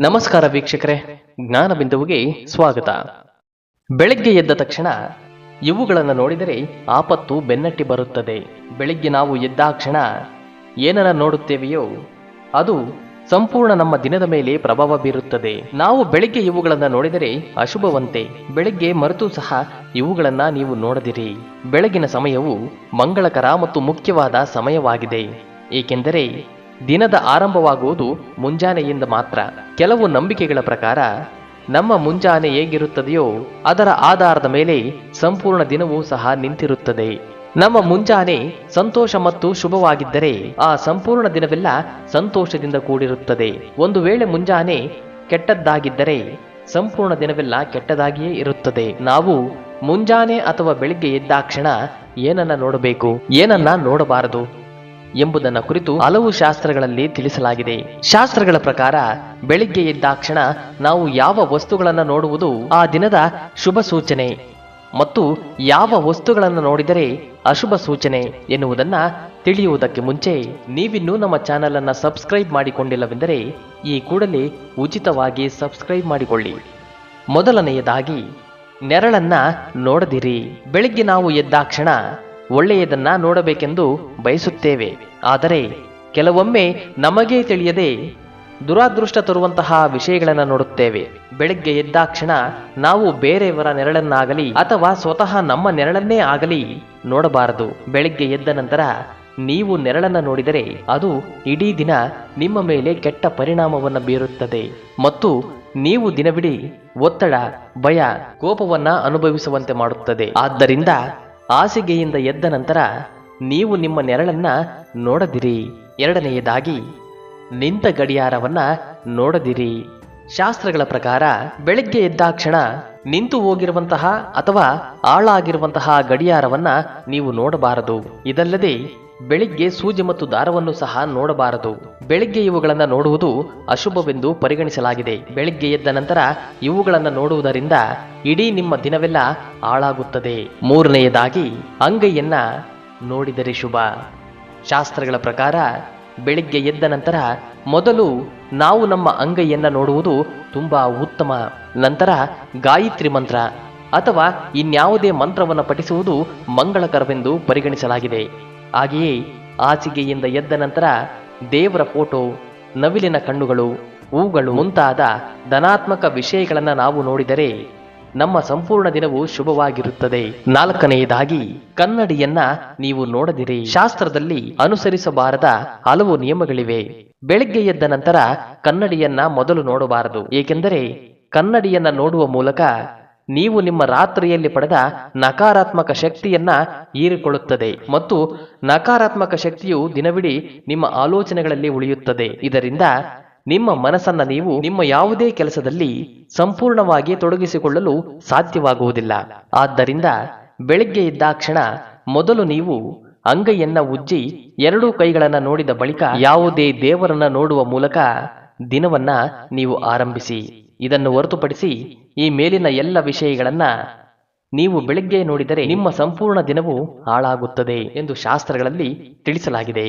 ನಮಸ್ಕಾರ ವೀಕ್ಷಕರೇ ಜ್ಞಾನ ಬಿಂದುವಿಗೆ ಸ್ವಾಗತ. ಬೆಳಗ್ಗೆ ಎದ್ದ ತಕ್ಷಣ ಇವುಗಳನ್ನು ನೋಡಿದರೆ ಆಪತ್ತು ಬೆನ್ನಟ್ಟಿ ಬರುತ್ತದೆ. ಬೆಳಿಗ್ಗೆ ನಾವು ಎದ್ದಾಕ್ಷಣ ಏನನ್ನ ನೋಡುತ್ತೇವೆಯೋ ಅದು ಸಂಪೂರ್ಣ ನಮ್ಮ ದಿನದ ಮೇಲೆ ಪ್ರಭಾವ ಬೀರುತ್ತದೆ. ನಾವು ಬೆಳಿಗ್ಗೆ ಇವುಗಳನ್ನು ನೋಡಿದರೆ ಅಶುಭವಂತೆ. ಬೆಳಿಗ್ಗೆ ಮರೆತು ಸಹ ಇವುಗಳನ್ನು ನೀವು ನೋಡದಿರಿ. ಬೆಳಗಿನ ಸಮಯವು ಮಂಗಳಕರ ಮತ್ತು ಮುಖ್ಯವಾದ ಸಮಯವಾಗಿದೆ. ಏಕೆಂದರೆ ದಿನದ ಆರಂಭವಾಗುವುದು ಮುಂಜಾನೆಯಿಂದ ಮಾತ್ರ. ಕೆಲವು ನಂಬಿಕೆಗಳ ಪ್ರಕಾರ ನಮ್ಮ ಮುಂಜಾನೆ ಹೇಗಿರುತ್ತದೆಯೋ ಅದರ ಆಧಾರದ ಮೇಲೆ ಸಂಪೂರ್ಣ ದಿನವೂ ಸಹ ನಿಂತಿರುತ್ತದೆ. ನಮ್ಮ ಮುಂಜಾನೆ ಸಂತೋಷ ಮತ್ತು ಶುಭವಾಗಿದ್ದರೆ ಆ ಸಂಪೂರ್ಣ ದಿನವೆಲ್ಲ ಸಂತೋಷದಿಂದ ಕೂಡಿರುತ್ತದೆ. ಒಂದು ವೇಳೆ ಮುಂಜಾನೆ ಕೆಟ್ಟದ್ದಾಗಿದ್ದರೆ ಸಂಪೂರ್ಣ ದಿನವೆಲ್ಲ ಕೆಟ್ಟದಾಗಿಯೇ ಇರುತ್ತದೆ. ನಾವು ಮುಂಜಾನೆ ಅಥವಾ ಬೆಳಿಗ್ಗೆ ಎದ್ದಾಕ್ಷಣ ಏನನ್ನ ನೋಡಬೇಕು, ಏನನ್ನ ನೋಡಬಾರದು ಎಂಬುದನ್ನ ಕುರಿತು ಹಲವು ಶಾಸ್ತ್ರಗಳಲ್ಲಿ ತಿಳಿಸಲಾಗಿದೆ. ಶಾಸ್ತ್ರಗಳ ಪ್ರಕಾರ ಬೆಳಿಗ್ಗೆ ಎದ್ದಾಕ್ಷಣ ನಾವು ಯಾವ ವಸ್ತುಗಳನ್ನು ನೋಡುವುದು ಆ ದಿನದ ಶುಭ ಸೂಚನೆ. ಮತ್ತು ಯಾವ ವಸ್ತುಗಳನ್ನು ನೋಡಿದರೆ ಅಶುಭ ಸೂಚನೆ ಎನ್ನುವುದನ್ನು ತಿಳಿಯುವುದಕ್ಕೆ ಮುಂಚೆ ನೀವಿನ್ನೂ ನಮ್ಮ ಚಾನೆಲ್ ಅನ್ನ ಸಬ್ಸ್ಕ್ರೈಬ್ ಮಾಡಿಕೊಂಡಿಲ್ಲವೆಂದರೆ ಈ ಕೂಡಲೇ ಉಚಿತವಾಗಿ ಸಬ್ಸ್ಕ್ರೈಬ್ ಮಾಡಿಕೊಳ್ಳಿ. ಮೊದಲನೆಯದಾಗಿ, ನೆರಳನ್ನು ನೋಡದಿರಿ. ಬೆಳಿಗ್ಗೆ ನಾವು ಎದ್ದಾಕ್ಷಣ ಒಳ್ಳೆಯದನ್ನ ನೋಡಬೇಕೆಂದು ಬಯಸುತ್ತೇವೆ. ಆದರೆ ಕೆಲವೊಮ್ಮೆ ನಮಗೇ ತಿಳಿಯದೆ ದುರಾದೃಷ್ಟ ತರುವಂತಹ ವಿಷಯಗಳನ್ನು ನೋಡುತ್ತೇವೆ. ಬೆಳಗ್ಗೆ ಎದ್ದಾಕ್ಷಣ ನಾವು ಬೇರೆಯವರ ನೆರಳನ್ನಾಗಲಿ ಅಥವಾ ಸ್ವತಃ ನಮ್ಮ ನೆರಳನ್ನೇ ಆಗಲಿ ನೋಡಬಾರದು. ಬೆಳಗ್ಗೆ ಎದ್ದ ನಂತರ ನೀವು ನೆರಳನ್ನು ನೋಡಿದರೆ ಅದು ಇಡೀ ದಿನ ನಿಮ್ಮ ಮೇಲೆ ಕೆಟ್ಟ ಪರಿಣಾಮವನ್ನು ಬೀರುತ್ತದೆ. ಮತ್ತು ನೀವು ದಿನವಿಡೀ ಒತ್ತಡ, ಭಯ, ಕೋಪವನ್ನ ಅನುಭವಿಸುವಂತೆ ಮಾಡುತ್ತದೆ. ಆದ್ದರಿಂದ ಹಾಸಿಗೆಯಿಂದ ಎದ್ದ ನಂತರ ನೀವು ನಿಮ್ಮ ನೆರಳನ್ನ ನೋಡದಿರಿ. ಎರಡನೆಯದಾಗಿ ನಿಂತ ಗಡಿಯಾರವನ್ನ ನೋಡದಿರಿ. ಶಾಸ್ತ್ರಗಳ ಪ್ರಕಾರ ಬೆಳಗ್ಗೆ ಎದ್ದಾಕ್ಷಣ ನಿಂತು ಹೋಗಿರುವಂತಹ ಅಥವಾ ಆಳಾಗಿರುವಂತಹ ಗಡಿಯಾರವನ್ನ ನೀವು ನೋಡಬಾರದು. ಇದಲ್ಲದೆ ಬೆಳಿಗ್ಗೆ ಸೂಜಿ ಮತ್ತು ದಾರವನ್ನು ಸಹ ನೋಡಬಾರದು. ಬೆಳಿಗ್ಗೆ ಇವುಗಳನ್ನು ನೋಡುವುದು ಅಶುಭವೆಂದು ಪರಿಗಣಿಸಲಾಗಿದೆ. ಬೆಳಿಗ್ಗೆ ಎದ್ದ ನಂತರ ಇವುಗಳನ್ನು ನೋಡುವುದರಿಂದ ಇಡೀ ನಿಮ್ಮ ದಿನವೆಲ್ಲ ಹಾಳಾಗುತ್ತದೆ. ಮೂರನೆಯದಾಗಿ ಅಂಗೈಯನ್ನ ನೋಡಿದರೆ ಶುಭ. ಶಾಸ್ತ್ರಗಳ ಪ್ರಕಾರ ಬೆಳಿಗ್ಗೆ ಎದ್ದ ನಂತರ ಮೊದಲು ನಾವು ನಮ್ಮ ಅಂಗೈಯನ್ನ ನೋಡುವುದು ತುಂಬಾ ಉತ್ತಮ. ನಂತರ ಗಾಯತ್ರಿ ಮಂತ್ರ ಅಥವಾ ಇನ್ಯಾವುದೇ ಮಂತ್ರವನ್ನು ಪಠಿಸುವುದು ಮಂಗಳಕರವೆಂದು ಪರಿಗಣಿಸಲಾಗಿದೆ. ಹಾಗೆಯೇ ಆಸಿಗೆಯಿಂದ ಎದ್ದ ನಂತರ ದೇವರ ಫೋಟೋ, ನವಿಲಿನ ಕಣ್ಣುಗಳು, ಹೂಗಳು ಮುಂತಾದ ಧನಾತ್ಮಕ ವಿಷಯಗಳನ್ನು ನಾವು ನೋಡಿದರೆ ನಮ್ಮ ಸಂಪೂರ್ಣ ದಿನವು ಶುಭವಾಗಿರುತ್ತದೆ. ನಾಲ್ಕನೆಯದಾಗಿ, ಕನ್ನಡಿಯನ್ನ ನೀವು ನೋಡದಿರಿ. ಶಾಸ್ತ್ರದಲ್ಲಿ ಅನುಸರಿಸಬಾರದ ಹಲವು ನಿಯಮಗಳಿವೆ. ಬೆಳಿಗ್ಗೆ ಎದ್ದ ನಂತರ ಕನ್ನಡಿಯನ್ನ ಮೊದಲು ನೋಡಬಾರದು. ಏಕೆಂದರೆ, ಕನ್ನಡಿಯನ್ನ ನೋಡುವ ಮೂಲಕ ನೀವು ನಿಮ್ಮ ರಾತ್ರಿಯಲ್ಲಿ ಪಡೆದ ನಕಾರಾತ್ಮಕ ಶಕ್ತಿಯನ್ನ ಹೀರಿಕೊಳ್ಳುತ್ತದೆ ಮತ್ತು ನಕಾರಾತ್ಮಕ ಶಕ್ತಿಯು ದಿನವಿಡೀ ನಿಮ್ಮ ಆಲೋಚನೆಗಳಲ್ಲಿ ಉಳಿಯುತ್ತದೆ. ಇದರಿಂದ ನಿಮ್ಮ ಮನಸ್ಸನ್ನ ನೀವು ನಿಮ್ಮ ಯಾವುದೇ ಕೆಲಸದಲ್ಲಿ ಸಂಪೂರ್ಣವಾಗಿ ತೊಡಗಿಸಿಕೊಳ್ಳಲು ಸಾಧ್ಯವಾಗುವುದಿಲ್ಲ. ಆದ್ದರಿಂದ ಬೆಳಿಗ್ಗೆ ಇದ್ದಾಕ್ಷಣ ಮೊದಲು ನೀವು ಅಂಗೈಯನ್ನ ಉಜ್ಜಿ ಎರಡೂ ಕೈಗಳನ್ನ ನೋಡಿದ ಬಳಿಕ ಯಾವುದೇ ದೇವರನ್ನ ನೋಡುವ ಮೂಲಕ ದಿನವನ್ನ ನೀವು ಆರಂಭಿಸಿ. ಇದನ್ನು ಹೊರತುಪಡಿಸಿ ಈ ಮೇಲಿನ ಎಲ್ಲ ವಿಷಯಗಳನ್ನ ನೀವು ಬೆಳಿಗ್ಗೆ ನೋಡಿದರೆ ನಿಮ್ಮ ಸಂಪೂರ್ಣ ದಿನವು ಹಾಳಾಗುತ್ತದೆ ಎಂದು ಶಾಸ್ತ್ರಗಳಲ್ಲಿ ತಿಳಿಸಲಾಗಿದೆ.